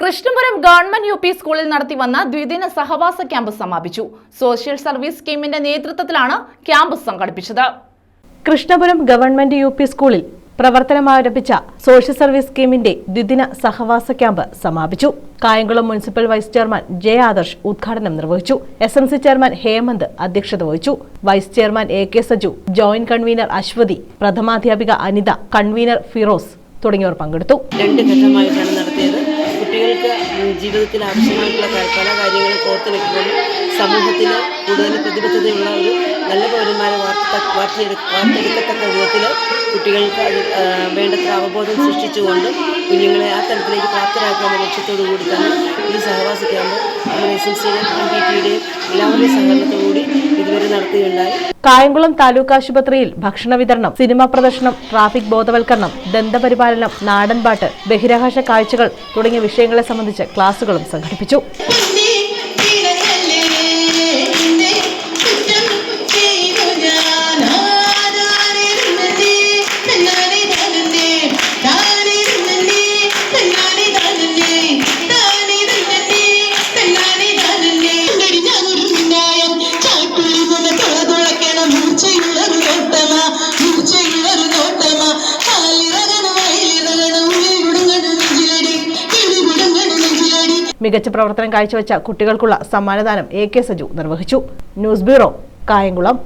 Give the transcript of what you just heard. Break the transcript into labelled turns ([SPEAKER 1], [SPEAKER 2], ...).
[SPEAKER 1] Krishnapuram government U P സ്കൂളിൽ നടത്തി വന്ന ദ്വിദിന സഹവാസ ക്യാമ്പ് സമാപിച്ചു. സോഷ്യൽ സർവീസ് സ്കീമിന്റെ നേതൃത്വത്തിലാണ് ക്യാമ്പ് സംഘടിപ്പിച്ചത്.
[SPEAKER 2] കൃഷ്ണപുരം ഗവൺമെന്റ് യു പി സ്കൂളിൽ പ്രവർത്തനം ആരംഭിച്ച സോഷ്യൽ സർവീസ് സ്കീമിന്റെ ദ്വിദിന സഹവാസ ക്യാമ്പ് സമാപിച്ചു. Kayamkulam municipal vice chairman J Adarsh ഉദ്ഘാടനം നിർവഹിച്ചു. S M C chairman Hemanth അധ്യക്ഷത വഹിച്ചു. Vice chairman A K Saju joint convener Aswathy പ്രഥമാധ്യാപിക Anitha convener Firoz തുടങ്ങിയവർ പങ്കെടുത്തു.
[SPEAKER 3] രണ്ട് ഘട്ടമായിട്ടാണ് നടത്തിയത്. ജീവിതത്തിൽ ആവശ്യമായിട്ടുള്ള പല കാര്യങ്ങളും കോർത്തിണക്കിക്കൊണ്ട് സമൂഹത്തിൽ കൂടുതൽ പ്രതിബദ്ധതയുള്ള ഒരു നല്ല പൗരന്മാരെ വാർത്ത വാർത്തെടുക്കത്തക്ക വിധത്തിൽ കുട്ടികൾക്ക് വേണ്ടത്ര അവബോധം സൃഷ്ടിച്ചുകൊണ്ട് കുഞ്ഞുങ്ങളെ ആ തലത്തിലേക്ക് പ്രാപ്തരാക്കാൻ ലക്ഷ്യത്തോടു കൂടി തന്നെ ഈ സഹവാസ ക്യാമ്പ് നമ്മുടെ എസ് എം സിയുടെയും എം എല്ലാവരുടെയും സഹകരണത്തോടുകൂടി ഇതുവരെ നടത്തുകയുണ്ടായി.
[SPEAKER 2] കായംകുളം താലൂക്ക് ആശുപത്രിയിൽ ഭക്ഷണ വിതരണം സിനിമാ പ്രദർശനം ട്രാഫിക് ബോധവൽക്കരണം ദന്തപരിപാലനം നാടൻപാട്ട് ബഹിരാകാശ കാഴ്ചകൾ തുടങ്ങിയ വിഷയങ്ങളെ സംബന്ധിച്ച് ക്ലാസുകളും സംഘടിപ്പിച്ചു. മികച്ച പ്രവർത്തനം കാഴ്ചവെച്ച കുട്ടികൾക്കുള്ള സമ്മാനദാനം എ കെ സജു നിർവഹിച്ചു. News bureau Kayamkulam.